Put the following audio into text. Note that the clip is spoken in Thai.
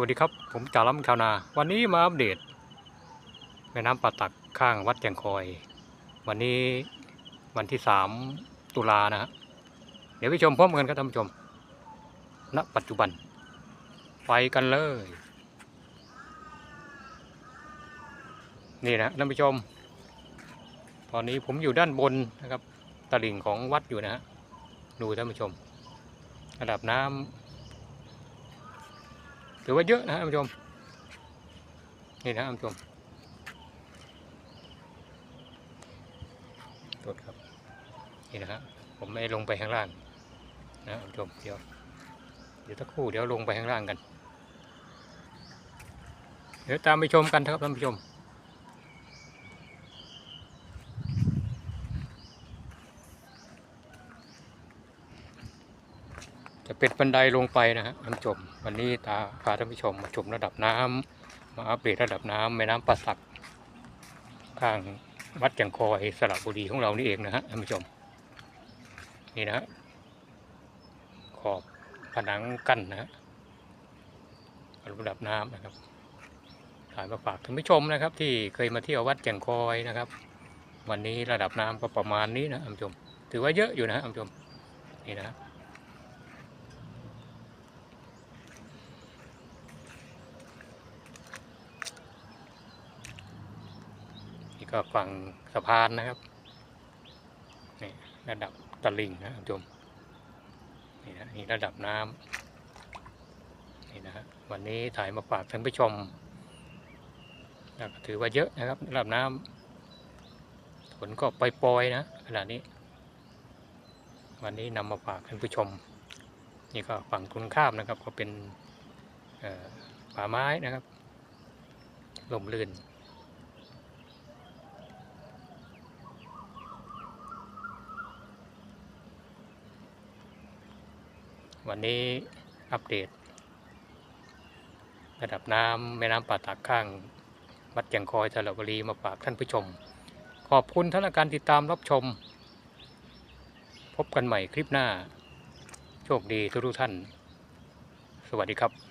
วัสดีครับ ผมจ่าล้ำชาวนา วันนี้มาอัปเดต แม่น้ำป่าตักข้างวัดแก่งคอย วันนี้วันที่สามตุลานะฮะเดี๋ยวไปชมพร้อมกันครับท่านผู้ชม ณ ปัจจุบัน ไปกันเลย นี่นะท่านผู้ชม ตอนนี้ผมอยู่ด้านบนนะครับ ตลิ่งของวัดอยู่นะฮะ ดูท่านผู้ชม ระดับน้ำ ถือว่าเยอะนะท่านผู้ชม นี่นะท่านผู้ชมตดครับ นี่นะครับผมไม่ลงไปข้างล่างนะท่านผู้ชมเดี๋ยว เดี๋ยวสักครู่เดี๋ยวลงไปข้างล่างกัน เดี๋ยวตามไปชมกันครับท่านผู้ชม จะเป็นบันไดลงไปนะฮะท่านผู้ชมวันนี้ตาพาท่านผู้ชมมาชมระดับน้ำมาอัปเดตระดับน้ำแม่น้ำป่าสักข้างวัดแก่งคอยสระบุรีของเรานี่เองนะฮะท่านผู้ชม นี่นะฮะขอบผนังกั้นนะฮะระดับน้ำนะครับถ่ายมาฝากท่านผู้ชมนะครับ ที่เคยมาเที่ยววัดแก่งคอยนะครับ วันนี้ระดับน้ำก็ประมาณนี้นะท่านผู้ชม ถือว่าเยอะอยู่นะท่านผู้ชมนี่นะฮะนี่ ก็ฝั่งสะพานนะครับนี่ระดับตลิ่งนะท่านผู้ชมนี่นะนี่ระดับน้ำนี่นะวันนี้ถ่ายมาฝากท่านผู้ชมแล้วก็ถือว่าเยอะนะครับระดับน้ำฝนก็ปล่อยๆนะขนาดนี้ วันนี้นำมาฝากท่านผู้ชม นี่ก็ฝั่งตรงข้ามนะครับ ก็เป็นป่าไม้นะครับลมลื่น วันนี้อัปเดต ระดับน้ำแม่น้ำป่าตากข้างวัดแก่งคอยสระบุรีมาฝากท่านผู้ชม ขอบคุณท่านการติดตามรับชม พบกันใหม่คลิปหน้า โชคดีทุกท่าน สวัสดีครับ